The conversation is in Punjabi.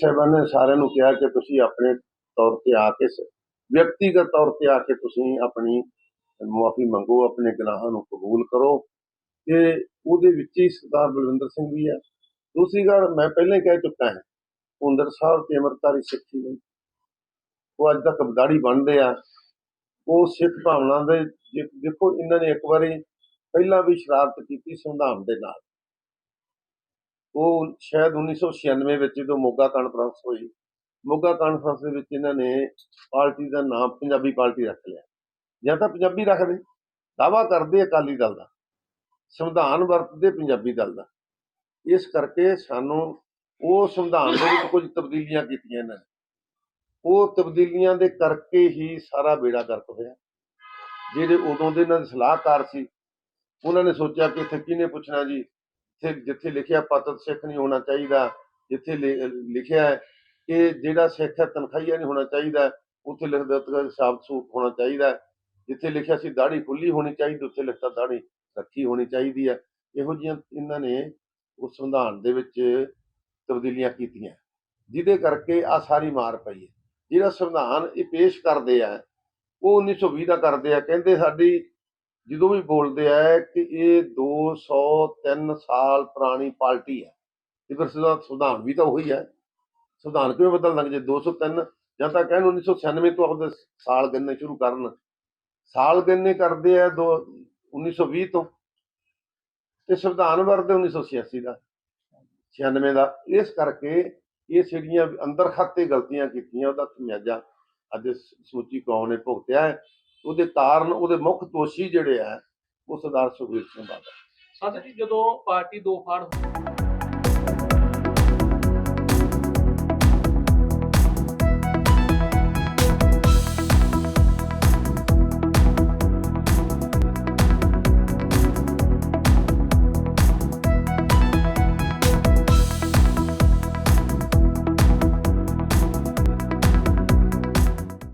ਸਾਹਿਬਾਨ ਨੇ ਸਾਰਿਆਂ ਨੂੰ ਕਿਹਾ ਕਿ ਤੁਸੀਂ ਆਪਣੇ ਤੌਰ ਤੇ ਆ ਕੇ ਸ- ਵਿਅਕਤੀਗਤ ਤੌਰ ਤੇ ਆ ਕੇ ਤੁਸੀਂ ਆਪਣੀ ਮੁਆਫੀ ਮੰਗੋ, ਆਪਣੇ ਗੁਨਾਹਾਂ ਨੂੰ ਕਬੂਲ ਕਰੋ। ਤੇ ਉਹਦੇ ਵਿੱਚ ਹੀ ਸਰਦਾਰ ਬਲਵਿੰਦਰ ਸਿੰਘ ਵੀ ਹੈ। ਦੂਸਰੀ ਗੱਲ ਮੈਂ ਪਹਿਲਾਂ ਹੀ ਕਹਿ ਚੁੱਕਾ ਹਾਂ ਹੁੰਦਰ ਸਾਹਿਬ ਤੇ ਅਮਰਤਾਰੀ ਸਿੱਖੀ ਨਹੀਂ ਉਹ ਅੱਜ ਤੱਕ ਬਦਾੜੀ ਬਣਦੇ ਆ। ਉਹ ਸਿੱਖ ਭਾਵਨਾ ਦੇ ਦੇਖੋ ਇਹਨਾਂ ਨੇ ਇੱਕ ਵਾਰੀ ਪਹਿਲਾਂ ਵੀ ਸ਼ਰਾਰਤ ਕੀਤੀ ਸੰਵਿਧਾਨ ਦੇ ਨਾਲ। ਉਹ ਸ਼ਾਇਦ 1996 ਵਿੱਚ ਜਦੋਂ ਮੋਗਾ ਕਾਨਫਰੰਸ ਹੋਈ, ਮੋਗਾ ਕਾਨਫਰੰਸ ਦੇ ਵਿੱਚ ਇਹਨਾਂ ਨੇ ਪਾਰਟੀ ਦਾ ਨਾਮ ਪੰਜਾਬੀ ਪਾਰਟੀ ਰੱਖ ਲਿਆ। ਜਾਂ ਤਾਂ ਪੰਜਾਬੀ ਰੱਖਦੇ ਦਾਵਾ ਕਰਦੇ ਅਕਾਲੀ ਦਲ ਦਾ, ਸੰਵਿਧਾਨ ਵਰਤਦੇ ਪੰਜਾਬੀ ਦਲ ਦਾ। ਇਸ ਕਰਕੇ ਸਾਨੂੰ ਉਹ ਸੰਵਿਧਾਨ ਦੇ ਵਿੱਚ ਕੁਝ ਤਬਦੀਲੀਆਂ ਕੀਤੀਆਂ ਇਹਨਾਂ ਨੇ। ਉਹ ਤਬਦੀਲੀਆਂ ਦੇ ਕਰਕੇ ਹੀ ਸਾਰਾ ਬੇੜਾ ਗਰਕ ਹੋਇਆ। ਜਿਹੜੇ ਉਦੋਂ ਦੇ ਇਹਨਾਂ ਦੇ ਸਲਾਹਕਾਰ ਸੀ, ਉਹਨਾਂ ਨੇ ਸੋਚਿਆ ਕਿ ਇੱਥੇ ਕਿਹਨੇ ਪੁੱਛਣਾ ਜੀ? ਇੱਥੇ ਜਿੱਥੇ ਲਿਖਿਆ ਪਤਤ ਸਿੱਖ ਨਹੀਂ ਹੋਣਾ ਚਾਹੀਦਾ, ਜਿੱਥੇ ਲਿਖਿਆ ਹੈ ਕਿ ਜਿਹੜਾ ਸਿੱਖ ਹੈ ਤਨਖਾਹੀਆ ਨਹੀਂ ਹੋਣਾ ਚਾਹੀਦਾ, ਉੱਥੇ ਲਿਖ ਦਿੱਤਾ ਸ਼ਬਦ ਸੂਟ ਹੋਣਾ ਚਾਹੀਦਾ ਜਿੱਥੇ ਲਿਖਿਆ ਸੀ ਦਾੜੀ ਖੁੱਲੀ ਹੋਣੀ ਚਾਹੀਦੀ, ਉੱਥੇ ਲਿਖਤਾ ਦਾੜੀ ਰੱਖੀ ਹੋਣੀ ਚਾਹੀਦੀ ਹੈ। ਇਹੋ ਜਿਹੀਆਂ ਇਹਨਾਂ ਨੇ ਉਸ ਸੰਵਿਧਾਨ ਦੇ ਵਿੱਚ ਤਬਦੀਲੀਆਂ ਕੀਤੀਆਂ। ਜਿਹਦੇ ਕਰਕੇ ਆ ਸਾਰੀ ਮਾਰ ਪਈ ਹੈ। ਜਿਹੜਾ ਸੰਵਿਧਾਨ ਇਹ ਪੇਸ਼ ਕਰਦੇ ਆ, ਉਹ 1920 ਦਾ ਕਰਦੇ ਆ, ਕਹਿੰਦੇ ਸਾਡੀ ਜਦੋਂ ਵੀ ਬੋਲਦੇ ਆ ਕਿ ਇਹ 203 ਸਾਲ ਪੁਰਾਣੀ ਪਾਰਟੀ ਹੈ, ਤੇ ਫਿਰ ਸੰਵਿਧਾਨ ਵੀ ਤਾਂ ਉਹੀ ਹੈ। ਸੰਵਿਧਾਨ ਕਿਵੇਂ ਬਦਲ ਲੱਗ ਜੇ? 203 ਜਾਂ ਤਾਂ ਕਹਿਣ 1996 ਤੋਂ ਆਪਦੇ ਸਾਲ ਗਿਣਨੇ ਸ਼ੁਰੂ ਕਰਨ। ਸਾਲ ਗਿਣਨੇ ਕਰਦੇ ਆ ਦੋ 1920 ਤੋਂ। ਤੇ ਸੰਵਿਧਾਨ ਵਰਦੇ 1986 ਦਾ 96 ਦਾ। ਇਸ ਕਰਕੇ ਇਹ ਜਿਹੜੀਆਂ ਅੰਦਰ ਖਾਤੇ ਗਲਤੀਆਂ ਕੀਤੀਆਂ, ਉਹਦਾ ਖਮਿਆਜਾ ਅੱਜ ਸਮੁੱਚੀ ਕੌਮ ਨੇ ਭੁਗਤਿਆ ਹੈ। ਉਹਦੇ ਕਾਰਨ ਉਹਦੇ ਮੁੱਖ ਦੋਸ਼ੀ ਜਿਹੜੇ ਆ, ਉਹ ਸਰਦਾਰ ਸੁਖਬੀਰ ਸਿੰਘ ਬਾਦਲ। ਸੱਚ ਜੀ, ਜਦੋਂ ਪਾਰਟੀ ਦੋ ਫਾੜ